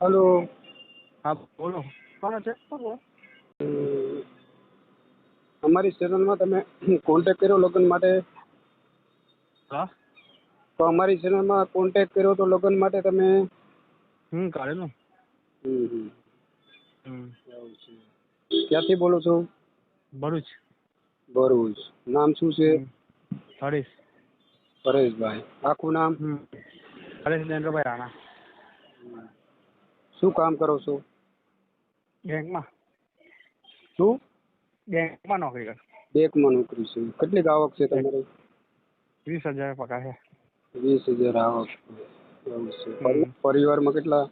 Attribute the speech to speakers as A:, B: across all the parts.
A: Hello
B: હા બોલો કોણ છે કોણ બોલો
A: અમ, અમારી ચેનલમાં તમે કોન્ટેક કર્યો લગ્ન માટે
B: હા
A: તો અમારી ચેનલમાં કોન્ટેક કર્યો તો લગ્ન માટે તમે
B: હમ કાઢેલું
A: હમ, હમ.
B: હમ
A: એવું છે ક્યાંથી બોલો છો
B: ભરૂચ
A: ભરૂચ નામ શું છે
B: હમ. હરીશ
A: પરેશભાઈ આખું નામ
B: હમ હરીશ નરેન્દ્રભાઈ રાણા
A: શું કામ કરો છો?
B: બેંકમાં.
A: શું?
B: બેંકમાં નોકરી કર.
A: બેંકમાં નોકરી છે. કેટલીક આવક છે તમારી?
B: વીસ હજાર પગાર છે.
A: વીસ હજાર આવક. એવું છે.
B: હમ.
A: પરિવારમાં કેટલા?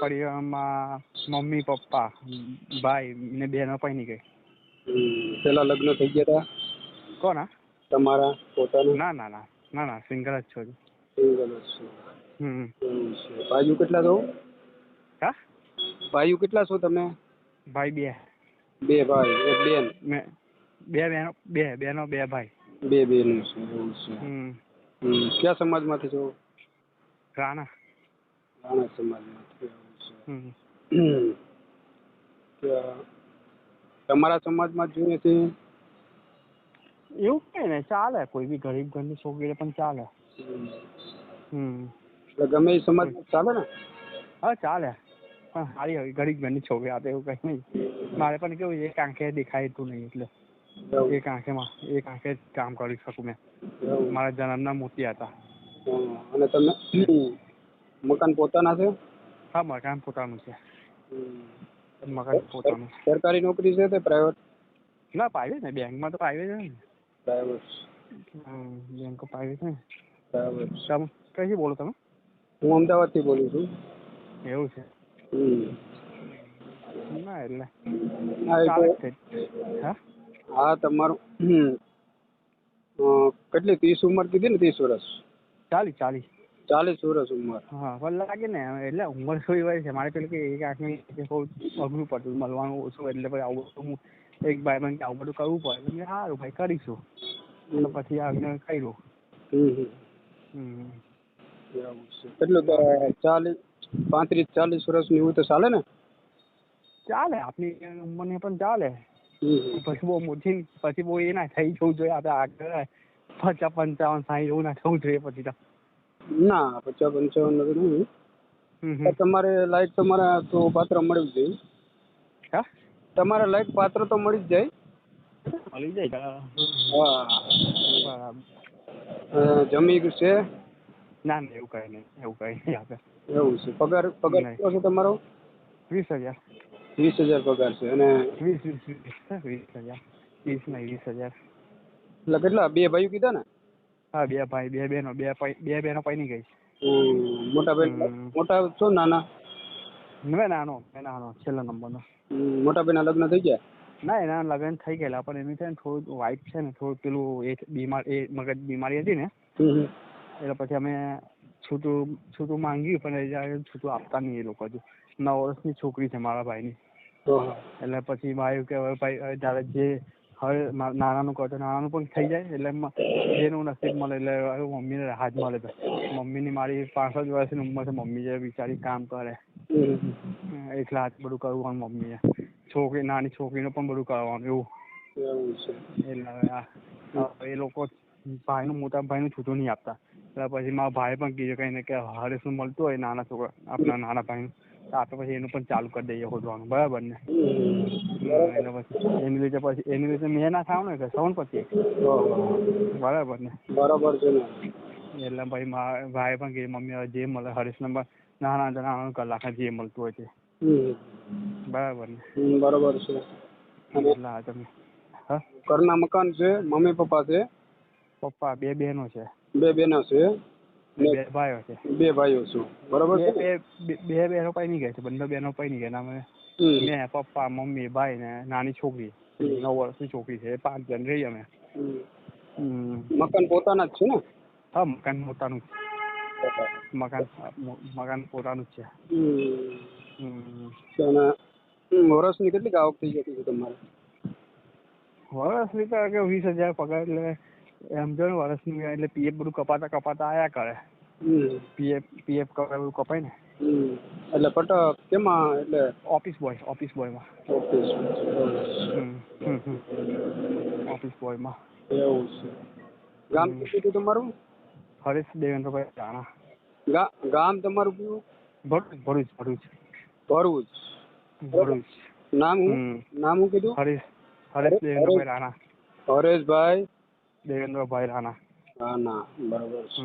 B: પરિવારમાં મમ્મી પપ્પા ભાઈ ને બેનો પૈની ગઈ
A: હમ, પેલા લગ્ન થઈ ગયા હતા
B: કોના?
A: તમારા? પોતાના?
B: ના ના ના. ના ના. સિંગલ જ છો
A: સિંગલ જ છો.
B: હમ.
A: એવું છે. ભાઈઓ કેટલા છો?
B: હા
A: ભાઈઓ કેટલા છો તમે?
B: ભાઈ બે.
A: બે ભાઈ એક બેન.
B: મેં બે બેનો બે બેનો બે ભાઈ.
A: બે બેન છે એવું છે.
B: હમ.
A: કયા સમાજમાંથી છો?
B: રાણા.
A: રાણા સમાજમાંથી એવું છે. તમારા સમાજમાં જોઈએ છે?
B: એવું કઈ ને ચાલે. કોઈ બી ગરીબ ઘરની છોકરી પણ ચાલે.
A: હમ. ગમે એ સમાજ ચાલે ને?
B: હા ચાલે. પણ સારી હવે ગરીબ ઘરની છોકરી આપે એવું કઈ નહીં. મારે પણ કેવું એક આંખે દેખાયતું નહીં એટલે. એક આંખેમાં એક આંખે જ કામ કરી શકું મેં.
A: મારા
B: મારા જન્મના મોતી હતા.
A: અને તમને મકાન પોતાના છે?
B: હા મકાન પોતાનું છે. મકાન પોતાનું
A: સરકારી નોકરી છે તે પ્રાઇવેટ
B: ના પ્રાઇવેટ ને બેંકમાં તો પ્રાઇવેટ છે ને.
A: પ્રાઇવેટ
B: બેંક પ્રાઇવેટ ને.
A: બરાબર
B: તમે કઈથી બોલો તમે?
A: હું અમદાવાદથી બોલું છું.
B: એવું છે. ના એટલે
A: હા તમારું. કેટલી ત્રીસ ઉંમર કીધી ને ત્રીસ વર્ષ
B: ચાલી ચાલી
A: ચાલીસ વર્ષ ઉંમર
B: હા પણ લાગે ને એટલે ઉંમર થોડી હોય છે મારે પેલું કે એક આંખની અઘરું પડતું મળવાનું ઓછું એટલે પછી આવું બધું હું એક ભાઈ બંધ આવું બધું કરવું પડે એટલે સારું ભાઈ કરીશું એટલે પછી આવીને કર્યું
A: હમ, કેટલું ચાલીસ પાંત્રીસ ચાલીસ વર્ષની હોય તો ચાલે ને?
B: ચાલે આપની ઉંમરને પણ ચાલે. પછી બહુ મોટી પછી બહુ એ ના થઈ જવું જોઈએ આપણે આગળ પચાસ પંચાવન સાહીઠ એવું ના થવું જોઈએ પછી તો.
A: ના પચાસ પંચાવન નથી નહીં. તમારે લાયક તમારા તો પાત્ર મળી જ જાય.
B: હા?
A: તમારે લાયક પાત્ર તો મળી જ જાય.
B: મળી જાય
A: હા.
B: બરાબર.
A: જમી છે?
B: ના ના એવું કઈ નહીં એવું કઈ નહીં આપે.
A: એવું છે. પગાર પગાર. કેટલો છે તમારો?
B: વીસ હજાર.
A: વીસ હજાર પગાર છે અને
B: વીસ વીસ વીસ વીસ હજાર. વીસ નહીં વીસ હજાર.
A: એટલે કેટલા? બે ભાઈઓ કીધા ને?
B: હા બે ભાઈ બે બહેનો બે બે બહેનો પૈની ગઈ
A: મોટા બેન મોટા છો ને નાના?
B: મેં નાનો મેં નાનો છેલ્લા નંબરનો.
A: મોટા બેના લગ્ન થઈ ગયા?
B: ના એના લગ્ન થઈ ગયેલા પણ એની છે ને થોડું વાઇફ છે ને થોડું પેલું એ બીમાર એ મગજ બીમારી હતી ને. એટલે પછી અમે છૂટું છૂટું માંગ્યું પણ એ જ્યારે છૂટું આપતા નહીં એ લોકો હજુ. નવ વર્ષની છોકરી છે મારા ભાઈની. એટલે પછી ભાઈ કે હવે ભાઈ હવે જે હવે નાનાનું કહો તો નાનાનું પણ થઈ જાય. એટલે જેનું નસીબ મળે એટલે હવે મમ્મીને રાહત મળે તો. મમ્મીની મારી પાંસઠ વર્ષની ઉંમર છે. મમ્મી જે બિચારી કામ કરે. એકલા હાથ બધું કરવાનું મમ્મીએ. છોકરી નાની છોકરીનું પણ બધું કરવાનું એવું. એટલે એ લોકો ભાઈનું મોટા ભાઈનું છૂટું નહીં આપતા. પછી મારા ભાઈ પણ કીધું કઈ ને કે હરેશનું મળતું હોય નાના છોકરા આપણા નાના ભાઈ તો આપણે પછી એનું પણ ચાલુ કરી દઈએ શોધવાનું બરાબર ને. એટલે પછી એની લીધે પછી એની લીધે મેં ના થાવ ને કે સૌન પછી બરાબર ને
A: બરાબર છે
B: એટલે ભાઈ મારા ભાઈ પણ કે મમ્મી જે મળે હરીશ નંબર નાના નાના કલાક જે મળતું હોય તે બરાબર ને
A: બરાબર છે
B: એટલે તમે હા
A: ઘરના મકાન છે મમ્મી પપ્પા છે
B: પપ્પા બે બહેનો છે
A: બે બેના છે
B: બે ભાઈઓ છે.
A: બે ભાઈઓ છું. બરાબર છે?
B: બે બે પાઈ નહીં ગયા છે બંને બહેનો નહીં ગયા. અમે મેં પપ્પા મમ્મી ભાઈ ને નાની છોકરી. નવ વર્ષની છોકરી છે પાંચ જણ રહીએ અમે.
A: મકાન પોતાના જ છે ને?
B: હા મકાન પોતાનું મકાન મકાન પોતાનું જ છે.
A: વર્ષની કેટલી આવક થઈ જતી છે તમારે?
B: વર્ષની તો વીસ હજાર પગાર એટલે એમ જો ને વર્ષની એટલે પીએફ બધું કપાતા કપાતા આયા કરે. પીએફ પીએફ બધું કપાય ને.
A: એટલે કટક કેમાં એટલે?
B: ઓફિસ બોય ઓફિસ બોયમાં
A: ઓફિસ
B: ઓફિસ બોયમાં
A: એવું છે. ગામ કીધું તમારું?
B: હરેશ દેવેન્દ્રભાઈ રાણા.
A: ગામ તમારું કયું
B: ભરૂચ ભરૂચ ભરૂચ.
A: ભરૂચ.
B: ભરૂચ.
A: નામ નામ હું કીધું?
B: હરેશ હરેશ દેવેન્દ્રભાઈ રાણા.
A: હરેશભાઈ
B: દેવેન્દ્રભાઈ રાણા.
A: ના બરાબર છે.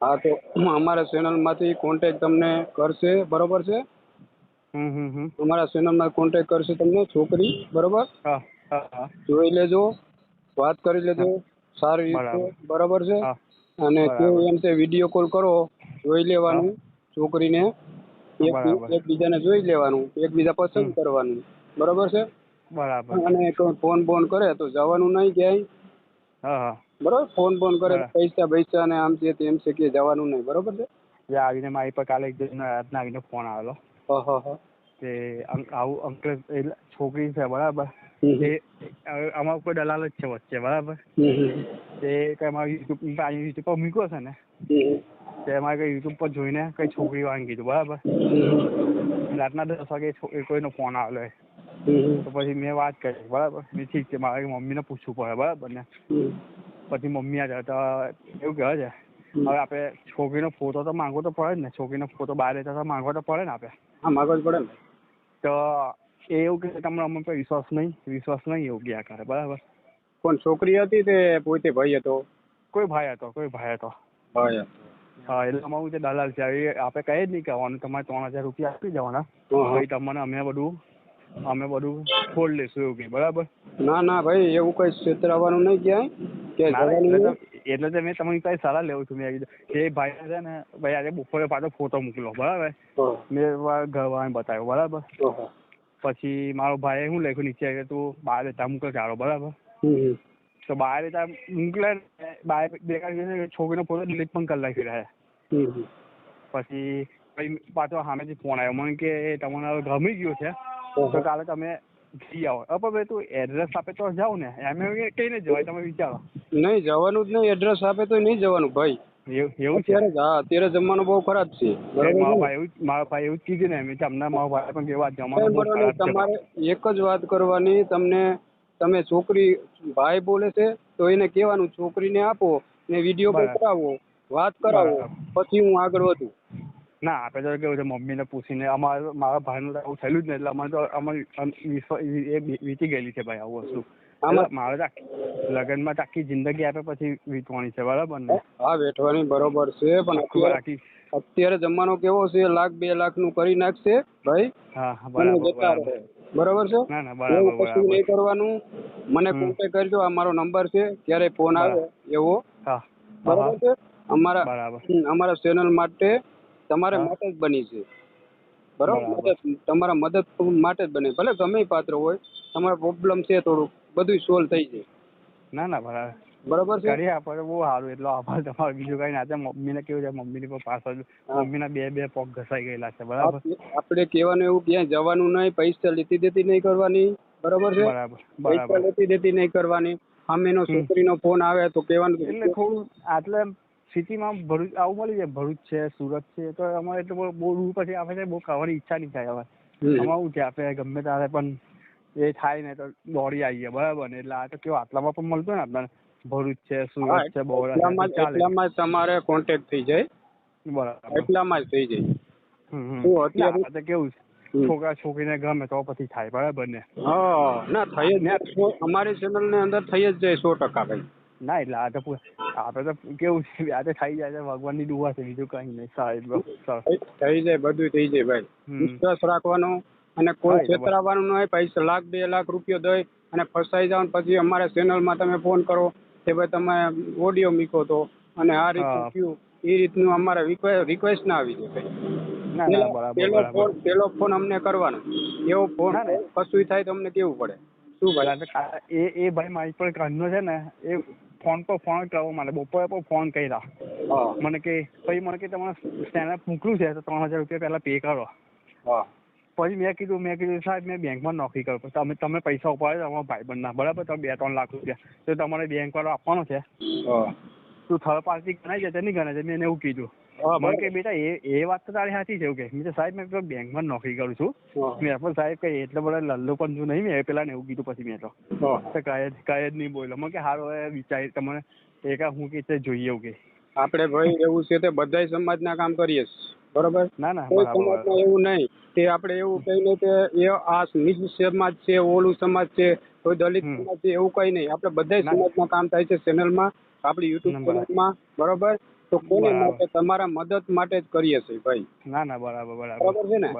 A: હા તો અમારા ચેનલમાંથી કોન્ટેક્ટ તમને કરશે બરોબર છે? અમારા ચેનલમાં કોન્ટેક કોન્ટેક્ટ કરશે તમને છોકરી બરોબર? જોઈ લેજો વાત કરી લેજો સારી રીતે
B: બરોબર.
A: છે? અને. કેવું એમ તે વીડિયો કોલ કરો જોઈ લેવાનું છોકરીને. એકબીજાને જોઈ લેવાનું એકબીજા પસંદ કરવાનું બરોબર છે?
B: બરાબર.
A: અને કોઈ ફોન બોન કરે તો જવાનું નહીં ક્યાંય બરોબર? ફોન ફોન કરે. પૈસા પૈસા ને આમ છે તેમ છે કે જવાનું નહીં બરોબર છે?
B: જે આવીને મારી પર કાલે રાતના આવીને ફોન આવેલો. અં- આવું અંકલ એટલે છોકરી છે બરાબર?
A: આમાં
B: એ અમારા કોઈ દલાલ જ છે વચ્ચે બરાબર. તે કઈ મારા યુટ્યુબ યુટ્યુબ પર મૂક્યો છે ને. તે મારે કઈ યુટ્યુબ પર જોઈને કઈ છોકરી વાંગી કીધું બરાબર? રાતના દસ વાગે કોઈનો ફોન આવેલો. તો પછી મેં વાત કરી બરાબર? મેં ઠીક છે મારે મમ્મીને પૂછવું પડે બરાબર ને? પછી મમ્મી આ તો એવું કહે છે હવે આપણે છોકરીનો ફોટો તો માંગવો તો પડે જ ને છોકરીનો ફોટો બહાર લેતા તો માંગવો તો પડે ને આપણે
A: હા માંગવો જ પડે ને.
B: તો એ એવું કે તમને અમને પર વિશ્વાસ નહીં વિશ્વાસ નહીં એવું ગયા કરે બરાબર?
A: કોણ છોકરી હતી તે પોતે ભાઈ હતો?
B: કોઈ ભાઈ હતો કોઈ ભાઈ હતો.
A: ભાઈ
B: હા એટલે અમારું જે દલાલ છે એ આપણે કહી જ નહીં કહેવાનું તમારે ત્રણ હજાર રૂપિયા આપી દેવાના. પછી તમને અમે બધું અમે બધું ખોલ લઈશું એવું કે બરાબર?
A: ના ના ભાઈ એવું કઈ છેતરાવાનું નહીં ક્યાંય. કે
B: એટલે તો મેં તમારી પાસે સલાહ લેવું છું મેં કીધું એ ભાઈ છે ને ભાઈ આજે બપોરે પાછો ફોટો મોકલો બરાબર? મેં ઘરવાળાને બતાવ્યો બરાબર? પછી મારો ભાઈએ હું લખ્યું નીચે કે તું બહાર રહેતા મૂકે ચાલો બરાબર. તો બહાર રહેતા મોકલે બહાર દેખાડી છોકરીનો ફોટો ડિલીટ પણ કરી નાખી રહે. પછી પછી સામેથી ફોન આવ્યો મને કે તમને હવે ગમી ગયો છે? તો કાલે તમે જઈ આવો. હવે ભાઈ તું એડ્રેસ આપે તો જાવ ને. એમ કઈ ને જવાય તમે વિચારો.
A: નહીં જવાનું જ નહીં. એડ્રેસ આપે તો નહીં જવાનું ભાઈ.
B: એવું છે?
A: હા અત્યારે જમવાનું બહુ ખરાબ છે.
B: મારો? ભાઈ એવું જ- મારા ભાઈ એવું જ કીધું ને મેં તમને મારા ભાઈ પણ કેવા છે.
A: તમારે એક જ વાત કરવાની તમને તમે છોકરી ભાઈ બોલે છે તો એને કહેવાનું છોકરીને આપો ને વીડિયો કોલ
B: બરાબર.
A: કરાવો વાત કરાવો પછી હું આગળ વધું.
B: ના આપણે તો કેવું છે મમ્મીને પૂછીને અમારે મારા ભાઈનું તો આવું થયેલું જ નહીં એટલે અમારે તો અમારી એ વીતી ગયેલી છે ભાઈ આવું વસ્તુ.
A: આમાં-
B: મારે તો લગ્નમાં આખી જિંદગી આપે પછી વીતવાની છે બરાબર ને?
A: હા વેઠવાની બરોબર છે પણ
B: આખી
A: અત્યારે જમાનો કેવો છે લાખ બે લાખનું કરી નાખશે ભાઈ.
B: હા બરાબર બરાબર.
A: છે?
B: ના ના બરાબર
A: કશું નહીં કરવાનું. મને કોન્ટેક કરજો આ મારો નંબર છે ક્યારે ફોન આવે એવો.
B: હા
A: બરાબર છે? અમારા
B: બરાબર.
A: અમારા ચેનલ માટે તમારે માટે જ બની છે. બરાબર. તમારા મદદ માટે જ બને. ભલે ગમે પાત્ર હોય તમારો પ્રોબ્લેમ છે થોડુંક બધું સોલ્વ થઈ જાય.
B: ના ના બરાબર.
A: બરાબર છે?
B: કરી આપણે બહુ સારું. એટલો આભાર તમારો. બીજું કઈ ના મમ્મીને કેવું છે? મમ્મીની પર પાછળ. મમ્મીના બે બે પગ ઘસાઈ ગયેલા છે. બરાબર?
A: આપણે કહેવાનું એવું ક્યાંય જવાનું નહીં. પૈસા લેતી દેતી નહીં કરવાની. બરાબર છે?
B: બરાબર
A: પૈસા લેતી દેતી નહીં કરવાની. સામેનો. છોકરીનો ફોન આવે તો કહેવાનું
B: એટલે થોડું આટલે સિટીમાં ભરૂચ આવું મળી જાય ભરૂચ છે સુરત છે તો અમારે એટલે બહુ દૂર પછી આપણે બહુ ખાવાની ઈચ્છા નહીં થાય હવે અમારું છે આપણે ગમે ત્યારે પણ એ થાય ને તો દોડી આવીએ બરાબર ને? એટલે આ તો કેવું આટલામાં પણ મળતું ને આપણને. ભરૂચ છે સુરત છે બહોળા
A: એટલામાં તમારે કોન્ટેક્ટ થઈ જાય.
B: બરાબર.
A: એટલામાં જ થઈ જાય.
B: હમ.
A: અત્યારે-
B: કેવું છે. છોકરા છોકરીને ગમે તો પછી થાય બરાબર ને?
A: હા ના થઈ જ ને અમારી ચેનલની અંદર થઈ જ જાય સો ટકા ભાઈ.
B: ના એટલે આ તો આપણે તો કેવું છે તો થઈ જાય છે ભગવાનની દુઆ છે બીજું કઈ નહીં સાહેબ
A: થઈ- જાય બધું થઈ જાય ભાઈ. વિશ્વાસ રાખવાનો અને કોઈ. છેતરાવાનું નહીં પૈસા લાખ બે લાખ રૂપિયો દઈ અને ફસાઈ જાવ પછી અમારા ચેનલમાં તમે ફોન કરો કે ભાઈ તમે ઓડિયો મૂકો તો. અને આ રીતનું થયું એ રીતનું અમારે રિક્વેસ્ટ ના આવી જાય
B: ના ના બરાબર
A: પેલો ફોન પેલો ફોન અમને કરવાનો. એવો ફોન. કશું થાય તો અમને કેવું પડે? શું ભાઈ?
B: એ એ ભાઈ મારી પર કાઢનો છે ને એ ફોન પર ફોન કરવા માટે બપોરે પર ફોન કર્યા. મને કે પછી મને કે તમારે સ્ટેન્ડ મોકલું છે તો ત્રણ હજાર રૂપિયા પહેલા પે કરો. પછી મેં કીધું મેં કીધું સાહેબ મેં બેંકમાં નોકરી કરું તમે તમે પૈસા ઉપાડે તમારા ભાઈબંધના બરાબર? તમે બે ત્રણ લાખ રૂપિયા. તો તમારે બેંક વાળો આપવાનો છે. તું થર્ડ પાર્ટી ગણાય છે તે નહીં ગણાય છે? મેં એને એવું કીધું. મને કે બેટા એ એ વાત તો તારી સાચી છે. કે મેં સાહેબ મેં બેંકમાં નોકરી કરું છું. મેં પણ સાહેબ કઈ એટલે બધા લલ્લો પણ તું નહીં મેં પેલા ને એવું કીધું પછી મેં તો. કાંઈ જ કાંઈ જ નહીં બોલ્યો. મને કે સારું હવે વિચારી તમને એકા હું કે જોઈએ એવું કે.
A: આપણે ભાઈ એવું છે તે બધા સમાજના કામ કરીએ બરોબર?
B: ના ના
A: કોઈ સમાજમાં એવું નહીં. કે આપણે એવું કહીને કે એ આ નીચ સમાજ છે ઓલું સમાજ છે કોઈ દલિત સમાજ છે એવું કઈ નહીં. આપણે બધાય
B: ના.
A: સમાજમાં કામ થાય છે ચેનલમાં આપણી યુટ્યુબ. ચેનલમાં બરોબર? તો કોને માટે તમારા મદદ માટે જ કરીએ છીએ ભાઈ?
B: ના ના બરાબર બરાબર.
A: છે ને?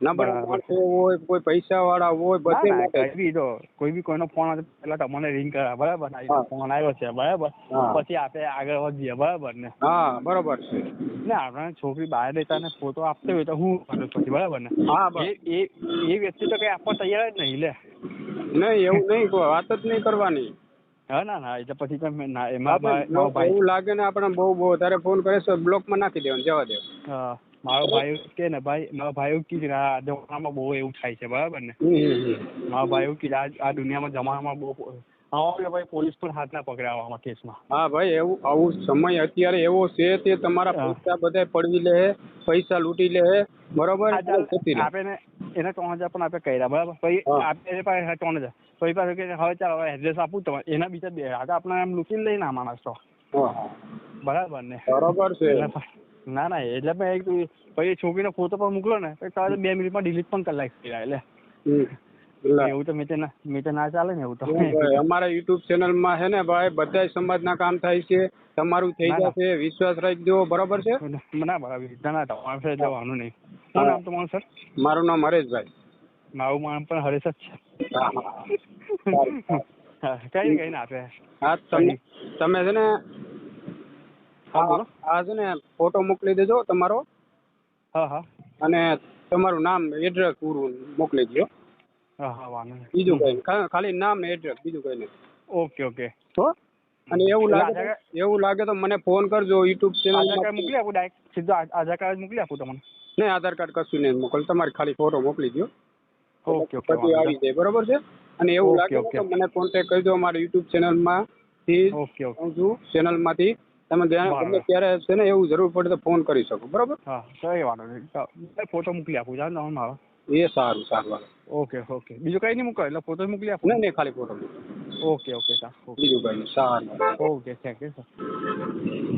B: નંબર
A: માણસો હોય કોઈ પૈસા વાળા હોય બધે માટે.
B: બી જો કોઈ બી કોઈનો ફોન આવે પેલા તમને રિંગ કરા બરાબર? ફોન આવ્યો છે બરાબર? પછી આપણે આગળ વધીએ બરાબર ને?
A: હા બરોબર છે.
B: ને આપણે છોકરી બહાર રહેતા ને ફોટો આપતો હોય તો હું કરું પછી બરાબર ને?
A: હા
B: એ એ વ્યક્તિ તો કઈ આપવા તૈયાર જ નહીં લે.
A: નહીં એવું નહીં વાત જ નહીં કરવાની.
B: હા ના ના એટલે પછી તમે ના એમાં
A: એવું લાગે ને આપણે બહુ બહુ તારે ફોન કરે છે બ્લોકમાં નાખી દેવાનું જવા દે
B: હા, મારો ભાઈ કે ને ભાઈ મારો ભાઈ એવું કીધું આ જમાનામાં બહુ એવું થાય છે બરાબર ને. મારો ભાઈ એવું કીધું આ દુનિયામાં જમાનામાં બહુ હા ભાઈ પોલીસ પણ હાથ ના પકડાવવામાં કેસમાં.
A: હા ભાઈ એવું આવું સમય અત્યારે એવો છે તે તમારા પૈસા બધા પડવી લે પૈસા લૂંટી લે બરોબર?
B: આ એને ત્રણ હજાર પણ આપણે કર્યા બરાબર? પછી. આપણે પાસે ત્રણ હજાર. પછી પાછું કે હવે ચાલ હવે એડ્રેસ આપું તમારે. એના બીજા બે આ આપણે એમ લૂંટીને લઈને આ માણસ તો. બરાબર ને?
A: બરોબર છે.
B: ના ના એટલે મેં એક પછી છોકરીનો ફોટો પણ મોકલો ને તો તરત બે મિનિટમાં ડિલીટ પણ કરી નાખી એટલે. એવું તો મેં ના મેં ના ચાલે ને એવું તો.
A: અમારા યુટ્યુબ ચેનલમાં છે ને ભાઈ બધા સમાજના કામ થાય છે. તમારું થઈ. જશે વિશ્વાસ રાખજો બરાબર છે?
B: ના બરાબર. ના તમારે જવાનું નહીં. શું નામ તમારું સર
A: મારું નામ હરેશભાઈ.
B: મારું નામ પણ હરેશ જ છે. કઈ કઈ ના આપે.
A: હા તમે તમે છે ને
B: હા
A: છે ને ફોટો મોકલી દેજો તમારો.
B: હા હા.
A: અને તમારું નામ એડ્રેસ પૂરું મોકલી દો
B: હા હા વાંધો
A: બીજું કઈ ખાલી નામ ને એડ્રેસ બીજું કઈ નહીં.
B: Okay okay.
A: હો? અને એવું લાગે એવું લાગે તો મને ફોન કરજો યુટ્યુબ
B: આધાર કાર્ડ
A: ચેનલ
B: મોકલી આપું ડાયરેક્ટ સીધો આધાર કાર્ડ મોકલી આપું તમને.
A: નહીં આધાર કાર્ડ કશું નહીં મોકલ. તમારે ખાલી ફોટો મોકલી દો
B: ઓકે ઓકે
A: પછી આવી જાય બરોબર છે? અને એવું
B: ઓકે,
A: લાગે ને
B: ઓકે.
A: તો મને કોન્ટેક્ટ કરજો અમારા યુટ્યુબ ચેનલમાંથી
B: ઓકે ઓકે
A: હું છું ચેનલમાંથી તમે
B: જ્યારે
A: ગમે ત્યારે છે ને એવું જરૂર પડે તો ફોન કરી શકો બરોબર?
B: હા કઈ વાંધો નહીં. ફોટો મોકલી આપું જાણ તમે મારો.
A: એ સારું સારું
B: ઓકે ઓકે બીજું કઈ નહીં મોકલો એટલે ફોટો મોકલી આપું.
A: નહીં ખાલી ફોટો મોકલો.
B: Okay okay sir okay.
A: બીજું કઈ નહીં સારું
B: ઓકે થેન્ક યુ સર